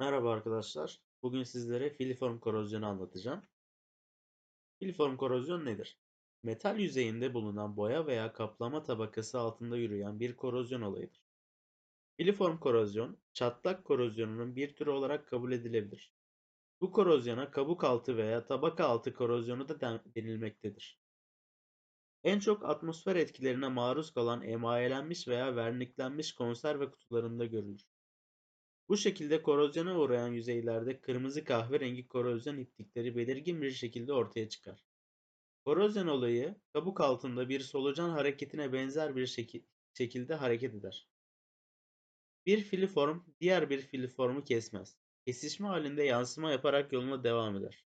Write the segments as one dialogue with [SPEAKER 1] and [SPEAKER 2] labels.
[SPEAKER 1] Merhaba arkadaşlar. Bugün sizlere filiform korozyonu anlatacağım. Filiform korozyon nedir? Metal yüzeyinde bulunan boya veya kaplama tabakası altında yürüyen bir korozyon olayıdır. Filiform korozyon, çatlak korozyonunun bir türü olarak kabul edilebilir. Bu korozyona kabuk altı veya tabaka altı korozyonu da denilmektedir. En çok atmosfer etkilerine maruz kalan emayelenmiş veya verniklenmiş konserve kutularında görülür. Bu şekilde korozyona uğrayan yüzeylerde kırmızı kahverengi korozyon iplikleri belirgin bir şekilde ortaya çıkar. Korozyon olayı kabuk altında bir solucan hareketine benzer bir şekil, şekilde hareket eder. Bir filiform diğer bir filiformu kesmez. Kesişme halinde yansıma yaparak yoluna devam eder.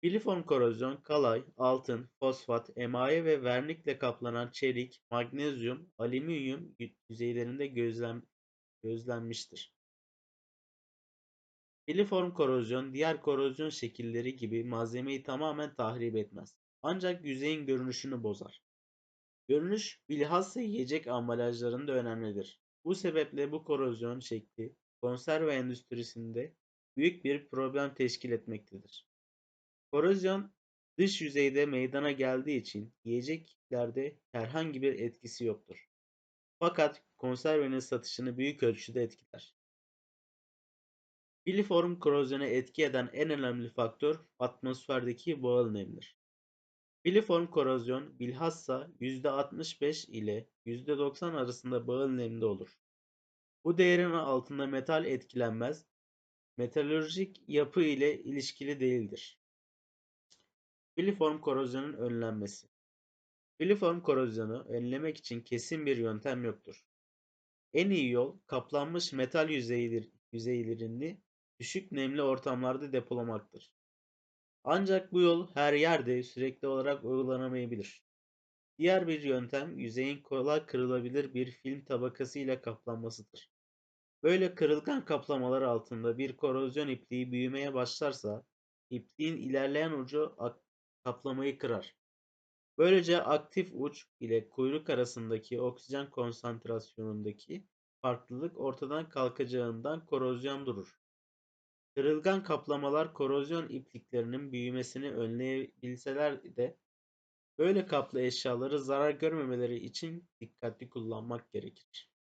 [SPEAKER 1] Filiform korozyon kalay, altın, fosfat, emaye ve vernikle kaplanan çelik, magnezyum, alüminyum yüzeylerinde gözlem, gözlenmiştir. Filiform korozyon diğer korozyon şekilleri gibi malzemeyi tamamen tahrip etmez. Ancak yüzeyin görünüşünü bozar. Görünüş bilhassa yiyecek ambalajlarında önemlidir. Bu sebeple bu korozyon şekli konserve endüstrisinde büyük bir problem teşkil etmektedir. Korozyon dış yüzeyde meydana geldiği için yiyeceklerde herhangi bir etkisi yoktur. Fakat konservenin satışını büyük ölçüde etkiler. Filiform korozyona etki eden en önemli faktör atmosferdeki bağıl nemdir. Filiform korozyon bilhassa %65 ile %90 arasında bağıl nemde olur. Bu değerin altında metal etkilenmez, metalürjik yapı ile ilişkili değildir. Filiform korozyonun önlenmesi Filiform korozyonu önlemek için kesin bir yöntem yoktur. En iyi yol kaplanmış metal yüzeyleri, yüzeylerini düşük nemli ortamlarda depolamaktır. Ancak bu yol her yerde sürekli olarak uygulanamayabilir. Diğer bir yöntem yüzeyin kolay kırılabilir bir film tabakası ile kaplanmasıdır. Böyle kırılgan kaplamalar altında bir korozyon ipliği büyümeye başlarsa ipliğin ilerleyen ucu kaplamayı kırar. Böylece aktif uç ile kuyruk arasındaki oksijen konsantrasyonundaki farklılık ortadan kalkacağından korozyon durur. Kırılgan kaplamalar korozyon ipliklerinin büyümesini önleyebilseler de böyle kaplı eşyaları zarar görmemeleri için dikkatli kullanmak gerekir.